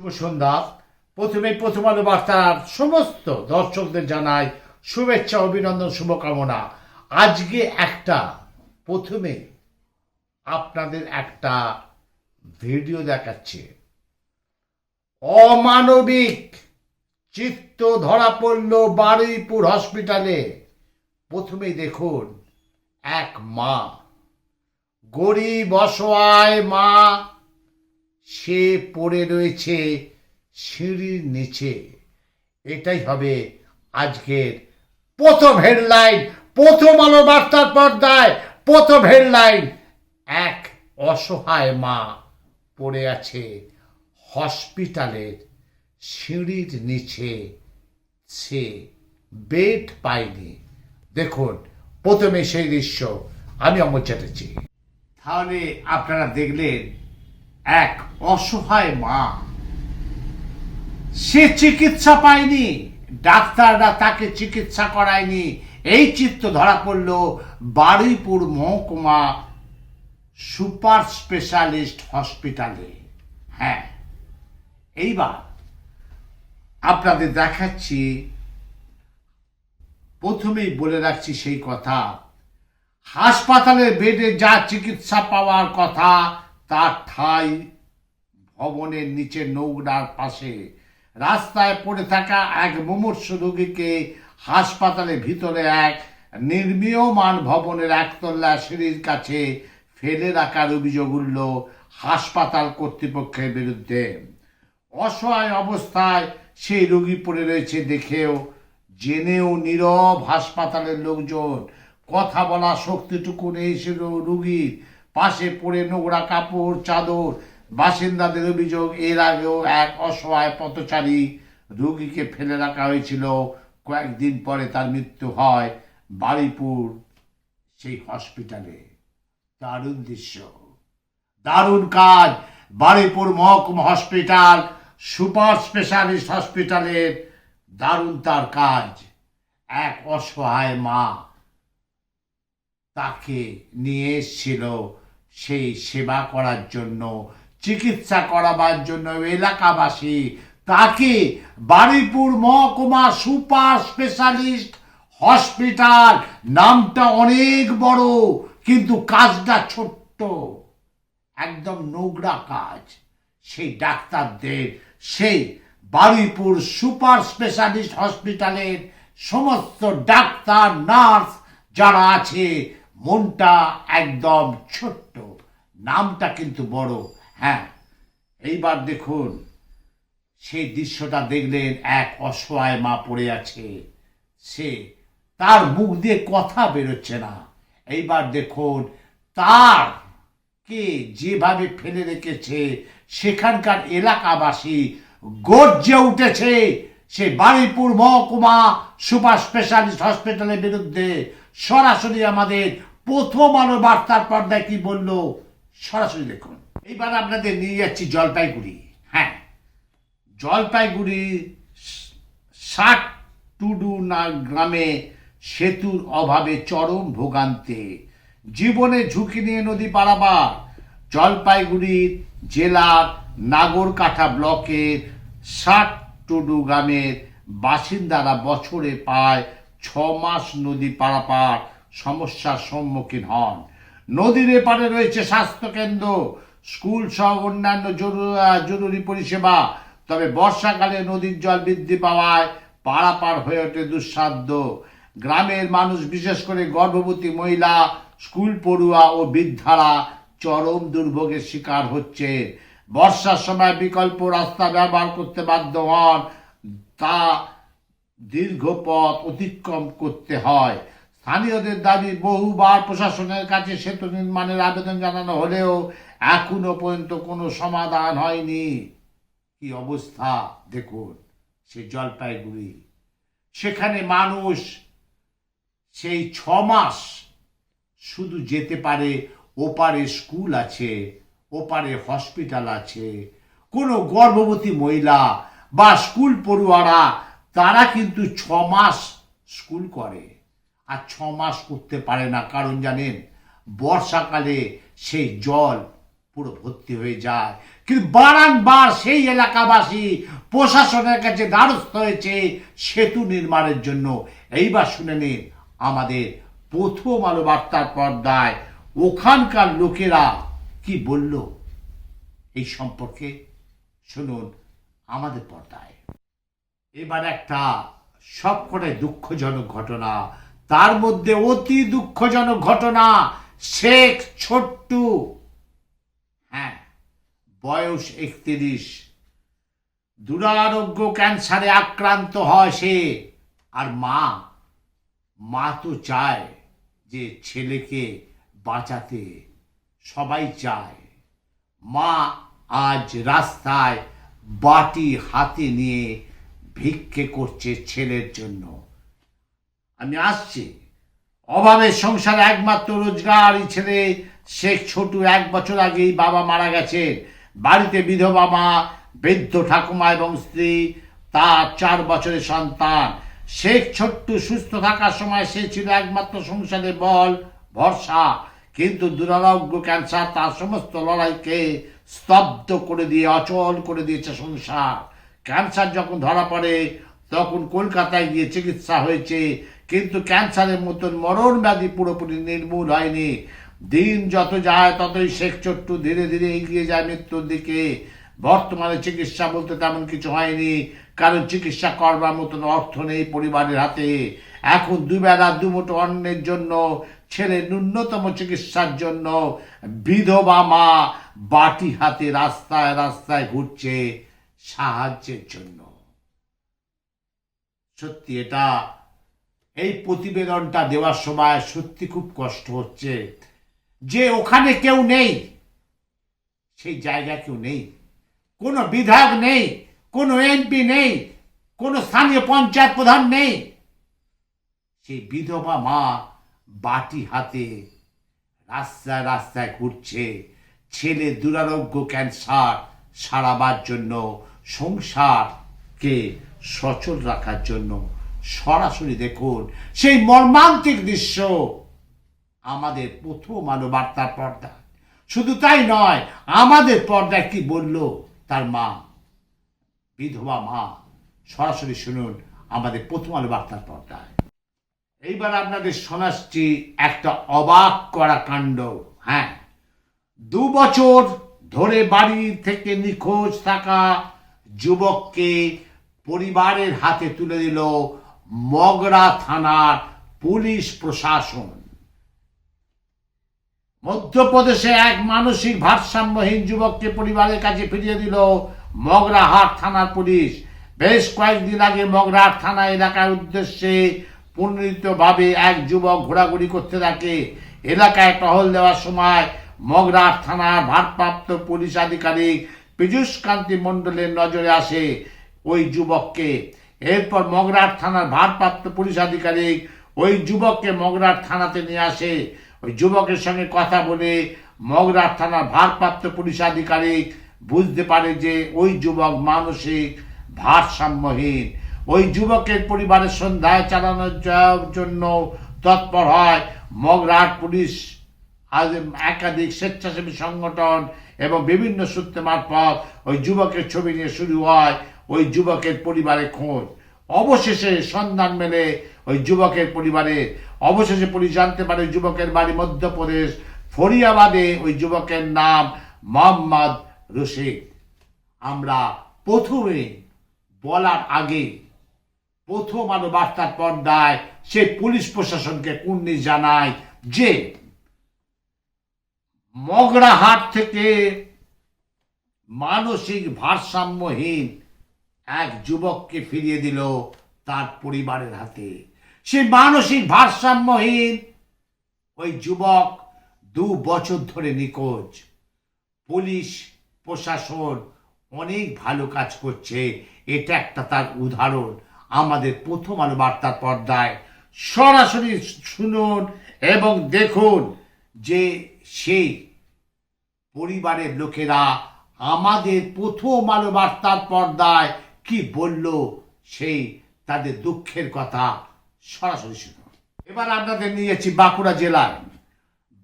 শুভ সন্ধ্যা। প্রথমে প্রথম আলো বার্তার সমস্ত দর্শকদের জানাই শুভেচ্ছা, অভিনন্দন, শুভকামনা। আজকে একটা, প্রথমে আপনাদের একটা ভিডিও দেখাচ্ছে। অমানবিক চিত্ত ধরা পড়ল বারুইপুর হসপিটালে। প্রথমেই দেখুন, এক মা, গরিব অসহায় মা সে পড়ে রয়েছে সিঁড়ির নিচে। এটাই হবে আজকের প্রথম হেডলাইন, প্রথম আলো বার্তার পর্দায় প্রথম হেডলাইন। এক অসহায় মা পড়ে আছে হসপিটালের সিঁড়ির নিচে। সে বেড পায়নি। দেখুন, প্রথমে সেই দৃশ্য। আমি অমর চ্যাটার্জি। তাহলে আপনারা দেখলেন এক অসহায় মা। সে চিকিৎসা পায়নি, ডাক্তাররা তাকে চিকিৎসা করায়নি। এই চিত্র ধরা পড়ল বারুইপুর মহকুমা সুপার স্পেশালিস্ট হসপিটালে। হ্যাঁ এইবার আপনাদের দেখাচ্ছি, প্রথমেই বলে রাখছি সেই কথা, হাসপাতালের বেডে যা চিকিৎসা পাওয়ার কথা তার ঠাই ভবনের নিচে নৌকার পাশে রাস্তায় পড়ে থাকা এক মুমূর্ষ রোগীকে হাসপাতালের ভিতরে এক নির্মীয়মান ভবনের একতলা সিঁড়ির কাছে ফেলে রাখার অভিযোগ উঠল হাসপাতাল কর্তৃপক্ষের বিরুদ্ধে। অসহায় অবস্থায় সেই রোগী পড়ে রয়েছে দেখেও জেনেও নীরব হাসপাতালের লোকজন কথা বলা শক্তিটুকু নেই সে রুগীর। পাশে পড়ে নোংরা কাপড়, চাদর, বাসিন্দাদের অভিযোগ, এর আগেও এক অসহায় পথচারী রুগীকে ফেলে রাখা হয়েছিল। কয়েকদিন পরে তার মৃত্যু হয় বাড়িপুর সেই হসপিটালে। দারুণ দৃশ্য। দারুণ কাজ। বারুইপুর মহকুমা হসপিটাল, সুপার স্পেশালিস্ট হসপিটালের দারুণ তার কাজ। এক অসহায় মা তাকে নিয়ে এসেছিল সেই সেবা করার জন্য, চিকিৎসা করাবার জন্য এলাকাবাসী, তাকে বারুইপুর মহকুমা সুপার স্পেশালিস্ট হসপিটাল নামটা অনেক বড়, কিন্তু কাজটা ছোট্ট। একদম নোংরা কাজ। সেই ডাক্তারদের, সেই বারুইপুর সুপার স্পেশালিস্ট হসপিটালের সমস্ত ডাক্তার, নার্স যারা আছে মনটা একদম ছোট্ট, নামটা কিন্তু বড় হ্যাঁ। এইবার দেখুন, সেই দৃশ্যটা দেখলেন এক অসহায় মা পড়ে আছে। সে তার মুখ দিয়ে কথা বেরোচ্ছে না। এইবার দেখুন, তার কে যেভাবে ফেলে রেখেছে, সেখানকার এলাকাবাসী গর্জে উঠেছে। সে বারুইপুর মহকুমা সুপার স্পেশালিস্ট হসপিটালের বিরুদ্ধে সরাসরি আমাদের প্রথম আলো বার্তার পর্দায় কি বলল? সরাসরি দেখুন। এইবার আপনাদের নিয়ে যাচ্ছি জলপাইগুড়ি। হ্যাঁ জলপাইগুড়ি ষাট টুডু না গ্রামে সেতুর অভাবে চরম ভোগান্তে। জীবনে ঝুঁকি নিয়ে নদী পারাবার জলপাইগুড়ির জেলার নাগরকাঠা ব্লকের ষাট টুডু গ্রামের বাসিন্দারা বছরে প্রায় ছ মাস নদী পারাপার সমস্যার সম্মুখীন হন। নদীর এপারে রয়েছে স্বাস্থ্যকেন্দ্র, স্কুল সহ অন্যান্য জরু- জরুরি পরিষেবা। তবে বর্ষাকালে নদীর জল বৃদ্ধি পাওয়ায় পারাপার হয়ে ওঠে দুঃসাধ্য। গ্রামের মানুষ, বিশেষ করে গর্ভবতী মহিলা, স্কুল পড়ুয়া ও বৃদ্ধারা চরম দুর্ভোগের শিকার হচ্ছে। বর্ষার সময় বিকল্প রাস্তা ব্যবহার করতে বাধ্য হন। তা দীর্ঘ পথ অতিক্রম করতে হয়। স্থানীয়দের দাবি, বহুবার প্রশাসনের কাছে সেতু নির্মাণের আবেদন জানানো হলেও এখনও পর্যন্ত কোনো সমাধান হয়নি। কি অবস্থা? দেখুন, সে জলপাইগুড়ি। সেখানে মানুষ সেই ছ মাস শুধু যেতে পারে, ওপারে স্কুল আছে, ওপারে হসপিটাল আছে। কোনো গর্ভবতী মহিলা বা স্কুল পড়ুয়ারা, তারা কিন্তু ছ মাস স্কুল করে। আর ছ মাস করতে পারে না। কারণ জানেন, বর্ষাকালে সেই জল পুরো ভর্তি হয়ে যায়। কিন্তু বারংবার সেই এলাকাবাসী প্রশাসনের কাছে দ্বারস্থ হয়েছে সেতু নির্মাণের জন্য। এইবার শুনে নিন আমাদের প্রথম আলো বার্তার পর্দায় ওখানকার লোকেরা কি বলল এই সম্পর্কে। শুনুন আমাদের পর্দায়। এবার একটা সবকটাই দুঃখজনক ঘটনা তার মধ্যে অতি দুঃখজনক ঘটনা শেখ ছোট্টু। হ্যাঁ বয়স একত্রিশ। দুরারোগ্য ক্যান্সারে আক্রান্ত হয় সে। আর মা মা তো চায় যে ছেলেকে বাঁচাতে, সবাই চায়। মা আজ রাস্তায় বাটি হাতে নিয়ে ভিক্ষে করছে ছেলের জন্য। আমি আসছি। অভাবে সংসারে একমাত্র রোজগারই ছেলে শেখ ছোটু এক বছর আগেই বাবা মারা গেছেন বাড়িতে বিধবা মা, বৃদ্ধ ঠাকুমা এবং স্ত্রী, তার চার বছরের সন্তান। শেখ ছোট্টু সুস্থ থাকার সময় সে ছিল একমাত্র সংসারে বল, ভরসা, কিন্তু দুরারোগ্য ক্যান্সার তার সমস্ত লড়াইকে স্তব্ধ করে দিয়ে, অচল করে দিয়েছে সংসার। ক্যান্সার যখন ধরা পড়ে, তখন কলকাতায় গিয়ে চিকিৎসা হয়েছে। কিন্তু ক্যান্সারের মতন মরণ ব্যাধি পুরোপুরি নির্মূল হয়নি। দিন যত যায়, ততই শেখ চট্টু ধীরে ধীরে এগিয়ে যায় মৃত্যুর দিকে। বর্তমানে চিকিৎসা বলতে তেমন কিছু হয়নি। কারণ চিকিৎসা করবার মতন অর্থ নেই পরিবারের হাতে। এখন দুবেলা দুমুঠো অন্নের জন্য ছেলে ন্যূনতম চিকিৎসার জন্য বিধবা মা বাটি হাতে রাস্তায় রাস্তায় ঘুরছে সাহায্যের জন্য। সত্যি এটা এই প্রতিবেদনটা দেওয়ার সময় সত্যি খুব কষ্ট হচ্ছে। যে ওখানে কেউ নেই, সেই জায়গা কেউ নেই। কোনো বিধায়ক নেই, কোনো এমপি নেই, কোনো স্থানীয় পঞ্চায়েত প্রধান নেই। সেই বিধবা মা বাটি হাতে রাস্তায় রাস্তায় ঘুরছে। ছেলে দুরারোগ্য ক্যান্সার সারাবার জন্য, সংসারকে সচল রাখার জন্য সরাসরি দেখুন, সেই মর্মান্তিক দৃশ্য আমাদের প্রথম আলো বার্তার পর্দা। শুধু তাই নয়, আমাদের পর্দায় কি বলল তার মা? বিধবা মা, সরাসরি শুনুন আমাদের প্রথম আলো বার্তার পর্দায়। এইবার আপনাদের শোনাচ্ছি একটা অবাক করা কাণ্ড। হ্যাঁ দু বছর ধরে বাড়ি থেকে নিখোঁজ থাকা যুবককে পরিবারের হাতে তুলে দিল মগরা থানার পুলিশ প্রশাসন। মধ্যপ্রদেশে এক মানসিক ভারসাম্যহীন যুবককে পরিবারের কাছে ফিরিয়ে দিল মগরাহাট থানার পুলিশ। বেশ কয়েকদিন আগে মগরাহাট থানা এলাকার উদ্দেশ্যে পুনরিতভাবে এক যুবক ঘোরাঘুরি করতে থাকে। এলাকায় টহল দেওয়ার সময় মগরাহাট থানার ভারপ্রাপ্ত পুলিশ আধিকারিক পীযূষ কান্তি মণ্ডলের নজরে আসে ওই যুবককে। এরপর মগরার থানার ভারপ্রাপ্ত পুলিশ আধিকারিক ওই যুবককে মগরার থানাতে নিয়ে আসে। ওই যুবকের সঙ্গে কথা বলে মগরার থানার ভারপ্রাপ্ত পুলিশ আধিকারিক বুঝতে পারে যে ওই যুবক মানসিক ভারসাম্যহীন। ওই যুবকের পরিবারের সন্ধ্যায় চালানোর জন্য তৎপর হয় মগরাহাট পুলিশ একাধিক স্বেচ্ছাসেবী সংগঠন এবং বিভিন্ন সূত্রে মারফত ওই যুবকের ছবি নিয়ে শুরু হয়। ওই যুবকের পরিবারে খোঁজ। অবশেষে সন্ধান মেলে ওই যুবকের পরিবারে। অবশেষে পুলিশ জানতে পারে যুবকের বাড়ি মধ্যপ্রদেশ, ফরিয়াবাদে ওই যুবকের নাম মোহাম্মদ রশিদ। আমরা প্রথমে বলার আগে প্রথম আলো বার্তার পর্দায় সে পুলিশ প্রশাসনকে কুর্নিশ জানায় যে মগরাহাট থেকে মানসিক ভারসাম্যহীন এক যুবককে ফিরিয়ে দিল তার পরিবারের হাতে। সে মানসিক ভারসাম্যহীন। ওই যুবক দু বছর ধরে নিখোঁজ। পুলিশ, প্রশাসন অনেক ভালো কাজ করছে। এটা একটা তার উদাহরণ। আমাদের প্রথম আলো বার্তার পর্দায় সরাসরি শুনুন এবং দেখুন যে সেই পরিবারের লোকেরা আমাদের প্রথম আলো বার্তার পর্দায় কি বলল সেই তাদের দুঃখের কথা? সরাসরি শুনুন। এবার আপনাদের নিয়ে যাচ্ছি বাঁকুড়া জেলায়।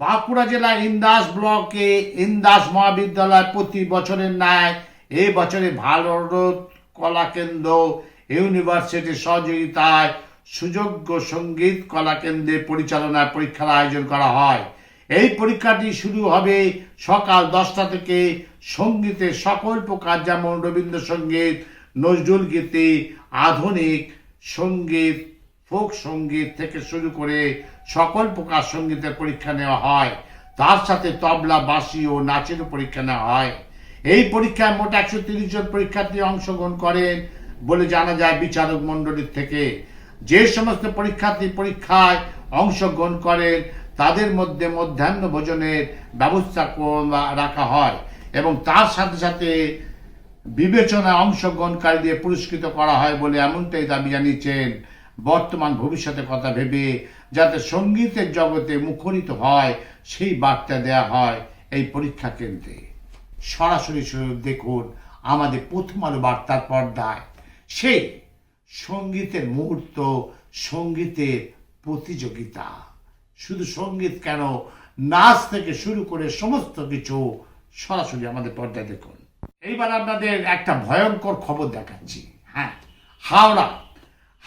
বাঁকুড়া জেলার ইন্দাস ব্লকে ইন্দাস মহাবিদ্যালয় প্রতি বছরের ন্যায় এই বছরে ভারত কলা কেন্দ্র ইউনিভার্সিটির সহযোগিতায় সুযোগ্য সংগীত কলা কেন্দ্রে পরিচালনায় পরীক্ষার আয়োজন করা হয়। এই পরীক্ষাটি শুরু হবে সকাল দশটা থেকে। সঙ্গীতের সকল প্রকার যেমন রবীন্দ্রসঙ্গীত নজরুল গীতি আধুনিক সংগীত, ফোক সংগীত থেকে শুরু করে সকল প্রকার সঙ্গীতের পরীক্ষা নেওয়া হয়। তার সাথে তবলা, বাঁশি ও নাচেরও পরীক্ষা নেওয়া হয়। এই পরীক্ষায় মোট একশো তিরিশ জন পরীক্ষার্থী অংশগ্রহণ করেন বলে জানা যায় বিচারক মণ্ডলীর থেকে। যে সমস্ত পরীক্ষার্থী পরীক্ষায় অংশগ্রহণ করেন, তাদের মধ্যে মধ্যাহ্ন ভোজনের ব্যবস্থা রাখা হয় এবং তার সাথে সাথে বিবেচনায় অংশগ্রহণকারীদের পুরস্কৃত করা হয় বলে এমনটাই দাবি জানিয়েছেন। বর্তমান ভবিষ্যতের কথা ভেবে যাতে সঙ্গীতের জগতে মুখরিত হয়, সেই বার্তা দেয়া হয় এই পরীক্ষা কেন্দ্রে। সরাসরি দেখুন আমাদের প্রথম আলো বার্তার পর্দায়। সেই সঙ্গীতের মুহূর্ত, সঙ্গীতের প্রতিযোগিতা। শুধু সংগীত কেন, নাচ থেকে শুরু করে সমস্ত কিছু সরাসরি আমাদের পর্দায় দেখুন। এইবার আপনাদের একটা ভয়ঙ্কর খবর দেখাচ্ছি। হ্যাঁ হাওড়া।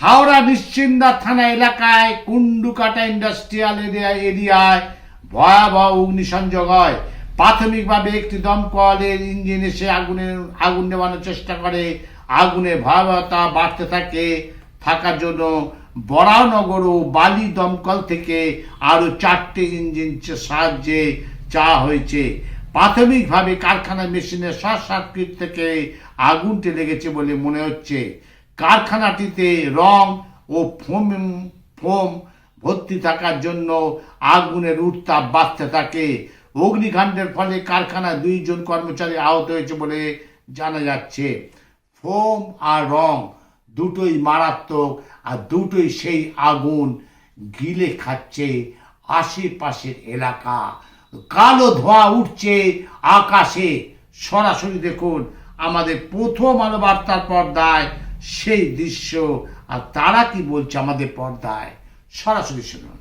হাওড়া নিশ্চিন্দা থানা এলাকায় কুন্ডুকাটা ইন্ডাস্ট্রিয়াল এরিয়া এরিয়ায় ভয়াবহ অগ্নিসংযোগ হয়। প্রাথমিকভাবে একটি দমকলের ইঞ্জিন এসে আগুনের আগুন নেভানোর চেষ্টা করে। আগুনের ভয়াবহতা বাড়তে থাকে। থাকার জন্য বরানগর ও বালি দমকল থেকে আরও চারটে ইঞ্জিন সাহায্যে চা হয়েছে। প্রাথমিকভাবে কারখানার মেশিনের শর্ট সার্কিট থেকে আগুনটি লেগেছে বলে মনে হচ্ছে। কারখানাটিতে রং ও ফোম ফোম ভর্তি থাকার জন্য আগুনের উত্তাপ বাড়তে থাকে। অগ্নিকাণ্ডের ফলে কারখানায় দুইজন কর্মচারী আহত হয়েছে বলে জানা যাচ্ছে। ফোম আর রং দুটোই মারাত্মক আর দুটোই সেই আগুন গিলে খাচ্ছে আশেপাশের এলাকা। কালো ধোঁয়া উঠছে আকাশে। সরাসরি দেখুন, আমাদের প্রথম আলো বার্তার পর্দায় সেই দৃশ্য। আর তারা কি বলছে আমাদের পর্দায়? সরাসরি শুনুন।